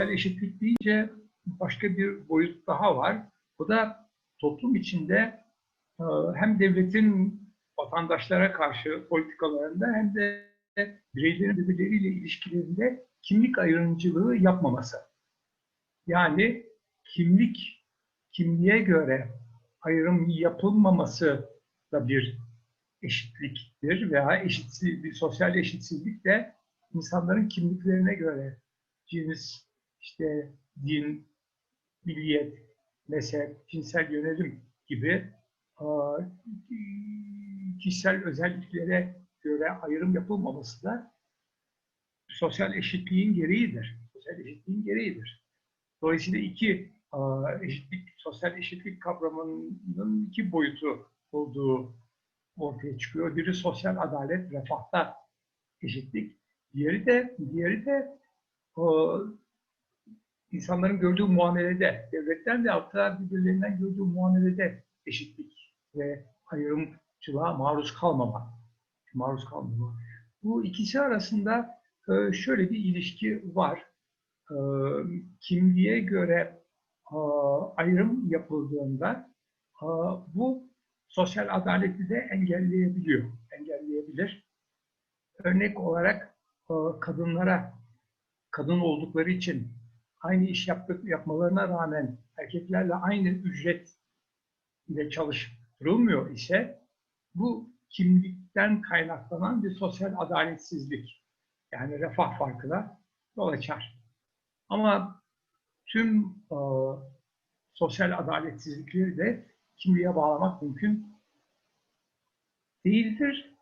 sosyal eşitlik deyince başka bir boyut daha var. Bu da toplum içinde e, hem devletin vatandaşlara karşı politikalarında hem de bireylerin birbirleriyle ilişkilerinde kimlik ayrımcılığı yapmaması. Yani kimlik, kimliğe göre ayrım yapılmaması da bir eşitliktir veya eşitsiz, bir sosyal eşitsizlik de insanların kimliklerine göre cins, işte din, milliyet, mezhep, cinsel yönelim gibi kişisel özelliklere göre ayrım yapılmaması da sosyal eşitliğin gereğidir. Sosyal eşitliğin gereğidir. Dolayısıyla iki eşitlik, sosyal eşitlik kavramının iki boyutu olduğu ortaya çıkıyor. Biri sosyal adalet, refahta eşitlik. Diğeri de, diğeri de insanların gördüğü muamelede, devletten de hatta birbirlerinden gördüğü muamelede eşitlik ve ayrımcılığa maruz kalmama. Maruz kalmama. Bu ikisi arasında e, şöyle bir ilişki var. E, kimliğe göre e, ayrım yapıldığında bu sosyal adaleti de engelleyebiliyor, engelleyebilir. Örnek olarak kadınlara, kadın oldukları için aynı iş yaptık, yapmalarına rağmen erkeklerle aynı ücret ile çalıştırılmıyor ise bu kimlikten kaynaklanan bir sosyal adaletsizlik. Yani refah farkına yol açar. Ama tüm e, sosyal adaletsizlikleri de kimliğe bağlamak mümkün değildir.